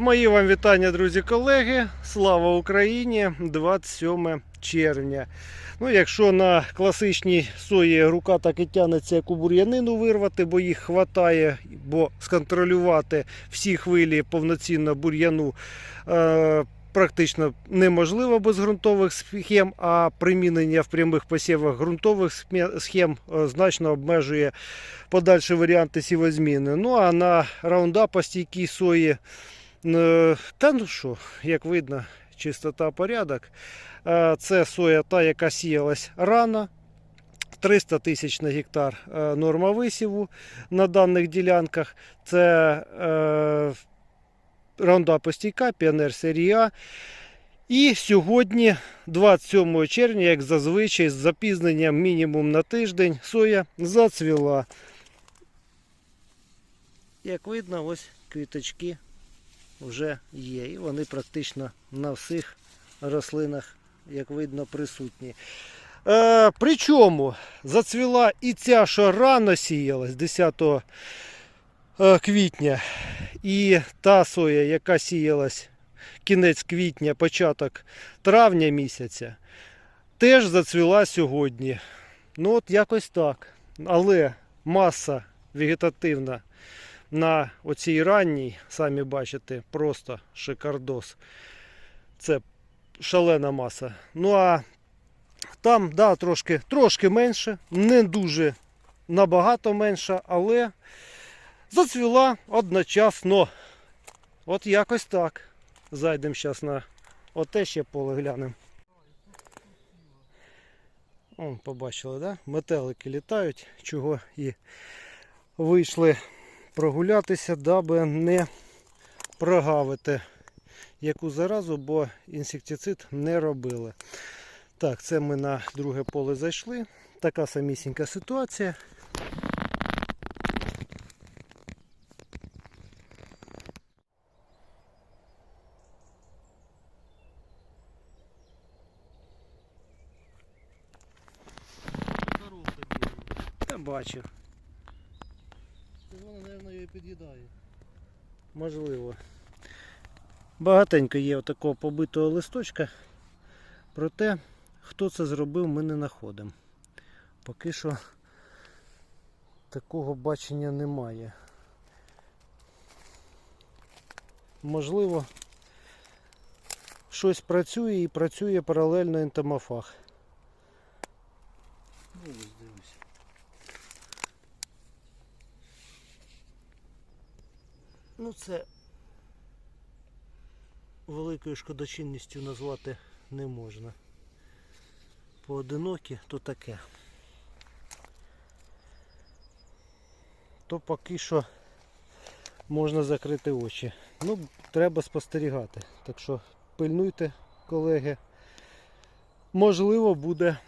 Мої вам вітання, друзі, колеги. Слава Україні! 27 червня. Ну, якщо на класичній сої рука так і як у бур'янину вирвати, бо їх хватає, бо сконтролювати всі хвилі повноцінно бур'яну е, практично неможливо без ґрунтових схем, а примінення в прямих посівах ґрунтових схем е, значно обмежує подальші варіанти сівозміни. Ну а на раундапа стійкій сої. Е, Та ну що, як видно, чистота порядок. Е, Це соя та, яка сіялась рано. 300 тисяч на гектар е, норма висіву на даних ділянках. Це е, раундап стійка, піонер серії А. І сьогодні, 27 червня, як зазвичай, з запізненням мінімум на тиждень, соя зацвіла. Як видно, ось квіточки вже є. І вони практично на всіх рослинах, як видно, присутні. Е, причому зацвіла і ця, що рано сіялась 10 е, квітня, і та соя, яка сіялась кінець квітня, початок травня місяця, теж зацвіла сьогодні. Ну, от якось так. Але маса вегетативна на оцій ранній, самі бачите, просто шикардос. Це шалена маса. Ну а там, да, трошки, трошки менше, не дуже набагато менше, але зацвіла одночасно. От якось так. Зайдемо зараз на оте ще поле глянемо. О, побачили, да? Метелики літають, чого і вийшли прогулятися, даби не прогавити яку заразу, бо інсектицид не робили. Так, це ми на друге поле зайшли. Така самісінька ситуація. Я бачив. Її під'їдає. Можливо. Багатенько є такого побитого листочка. Проте, хто це зробив, ми не знаходимо. Поки що такого бачення немає. Можливо, щось працює і працює паралельно ентомофаг. Ну, ось Ну, це великою шкодочинністю назвати не можна. Поодинокі, то таке. То поки що можна закрити очі. Ну, треба спостерігати. Так що пильнуйте, колеги. Можливо, буде